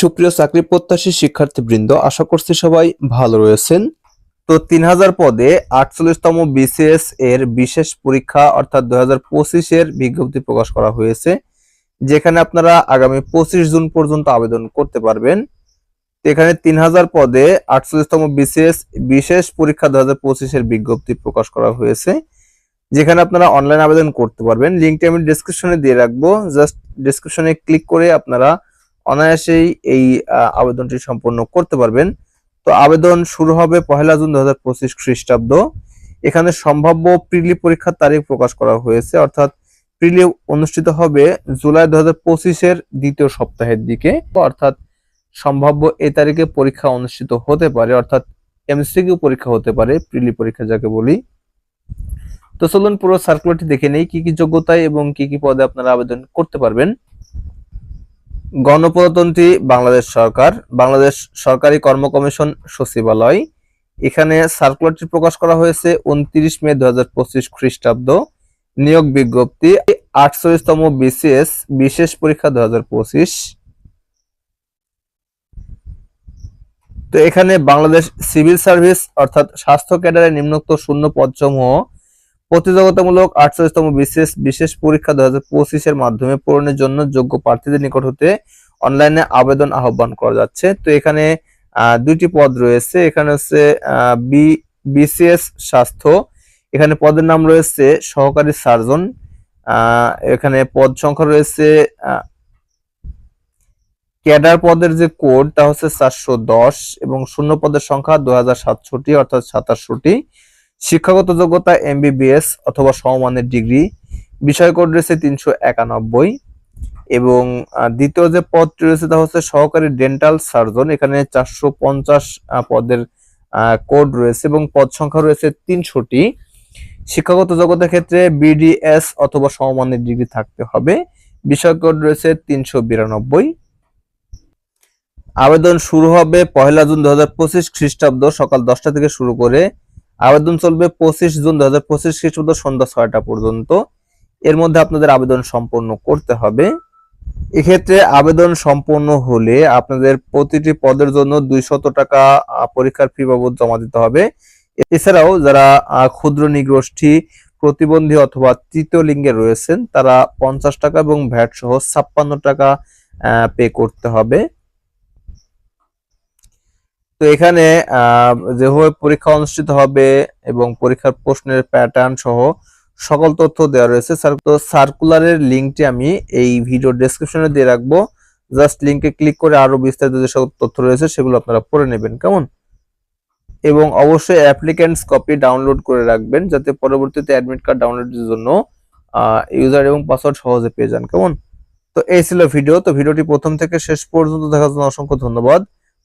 সুপ্রিয় চাকরি প্রত্যাশী শিক্ষার্থীবৃন্দ, আশা করছি সবাই ভালো রয়েছেন। তো তিন হাজার পদে আটচল্লিশতম বিসিএস এর বিশেষ পরীক্ষা, অর্থাৎ দুই হাজার পঁচিশের বিজ্ঞপ্তি প্রকাশ করা হয়েছে, যেখানে আপনারা আগামী পঁচিশ জুন পর্যন্ত আবেদন করতে পারবেন। এখানে তিন হাজার পদে আটচল্লিশতম বিসিএস বিশেষ পরীক্ষা দু হাজার পঁচিশের বিজ্ঞপ্তি প্রকাশ করা হয়েছে, যেখানে আপনারা অনলাইন আবেদন করতে পারবেন। লিঙ্কটি আমি ডিসক্রিপশনে দিয়ে রাখব। জাস্ট ডিসক্রিপশনে ক্লিক করে আপনারা অনায়াসেই এই আবেদনটি সম্পন্ন করতে পারবেন। তো আবেদন শুরু হবে পহেলা জুন দু হাজার পঁচিশ খ্রিস্টাব্দ। এখানে সম্ভাব্য প্রিলি পরীক্ষার তারিখ প্রকাশ করা হয়েছে। অর্থাৎ প্রিলি অনুষ্ঠিত হবে জুলাই দু হাজার পঁচিশের দ্বিতীয় সপ্তাহের দিকে। অর্থাৎ সম্ভাব্য এই তারিখে পরীক্ষা অনুষ্ঠিত হতে পারে, অর্থাৎ এমসিকিউ পরীক্ষা হতে পারে প্রিলি পরীক্ষা যাকে বলি। তো চলুন পুরো সার্কুলারটি দেখে নেই, কি কি যোগ্যতায় এবং কি কি পদে আপনারা আবেদন করতে পারবেন। গণপ্রজাতন্ত্রী বাংলাদেশ সরকার, বাংলাদেশ সরকারি কর্ম কমিশন সচিবালয়। এখানে সার্কুলারটি প্রকাশ করা হয়েছে উনত্রিশ মে দু হাজার পঁচিশ খ্রিস্টাব্দ। নিয়োগ বিজ্ঞপ্তি, আটচল্লিশতম বিসিএস, বিশেষ পরীক্ষা দু হাজার পঁচিশ। তো এখানে বাংলাদেশ সিভিল সার্ভিস, অর্থাৎ স্বাস্থ্য ক্যাডারের নিম্নোক্ত শূন্য পদসমূহ প্রতিযোগিতামূলক আটচল্লিশতম বিশেষ বিশেষ পরীক্ষা দু হাজার পঁচিশের মাধ্যমে পূরণের জন্য যোগ্য প্রার্থীদের নিকট হতে অনলাইনে আবেদন আহ্বান করা যাচ্ছে। তো এখানে দুইটি পদ রয়েছে। এখানে হচ্ছে বি, বিসিএস স্বাস্থ্য। এখানে পদের নাম রয়েছে সহকারী সার্জন। এখানে পদ সংখ্যা রয়েছে ক্যাডার পদের যে কোড, তা হচ্ছে চারশো দশ এবং শূন্য পদের সংখ্যা দু হাজার সাতষট্টি অর্থাৎ সাতাশশোটি। শিক্ষাগত যোগ্যতা এমবিবিএস অথবা সমমানের ডিগ্রি, বিষয় কোড রয়েছে তিনশো একানব্বই এবং দ্বিতীয় যে পদটি রয়েছে তা হচ্ছে সহকারী ডেন্টাল সার্জন। এখানে চারশো পঞ্চাশ পদের কোড রয়েছে এবং পদ সংখ্যা রয়েছে তিনশোটি। শিক্ষাগত যোগ্যতার ক্ষেত্রে বিডিএস অথবা সমমানের ডিগ্রি থাকতে হবে। বিষয় কোড রয়েছে তিনশো বিরানব্বই। আবেদন শুরু হবে পহেলা জুন দু হাজার পঁচিশ খ্রিস্টাব্দ সকাল দশটা থেকে শুরু করে আবেদন চলবে পঁচিশ জুন দু হাজার পঁচিশ খ্রিস্টাব্দ সন্ধ্যা ছয়টা পর্যন্ত। এর মধ্যে আপনাদের আবেদন সম্পন্ন করতে হবে। এক্ষেত্রে আবেদন সম্পন্ন হলে আপনাদের প্রতিটি পদের জন্য দুইশত টাকা পরীক্ষার ফি বাবদ জমা দিতে হবে। এছাড়াও যারা ক্ষুদ্র নিগোষ্ঠী, প্রতিবন্ধী অথবা তৃতীয় লিঙ্গে রয়েছেন, তারা পঞ্চাশ টাকা এবং ভ্যাট সহ ছাপ্পান্ন টাকা পে করতে হবে। তো এখানে যেভাবে পরীক্ষা অনুষ্ঠিত হবে এবং পরীক্ষার প্রশ্নের প্যাটার্ন সহ সকল তথ্য দেওয়া রয়েছে স্যার- তো সার্কুলারের লিঙ্কটি আমি এই ভিডিও ডেসক্রিপশনে দিয়ে রাখব। জাস্ট লিঙ্কে ক্লিক করে আরও বিস্তারিত যে সকল তথ্য রয়েছে সেগুলো আপনারা পড়ে নেবেন, কেমন? এবং অবশ্যই অ্যাপ্লিক্যান্টস কপি ডাউনলোড করে রাখবেন, যাতে পরবর্তীতে অ্যাডমিট কার্ড ডাউনলোডের জন্য ইউজার এবং পাসওয়ার্ড সহজে পেয়ে যান, কেমন? তো এই ছিল ভিডিও তো ভিডিওটি প্রথম থেকে শেষ পর্যন্ত দেখার জন্য অসংখ্য ধন্যবাদ।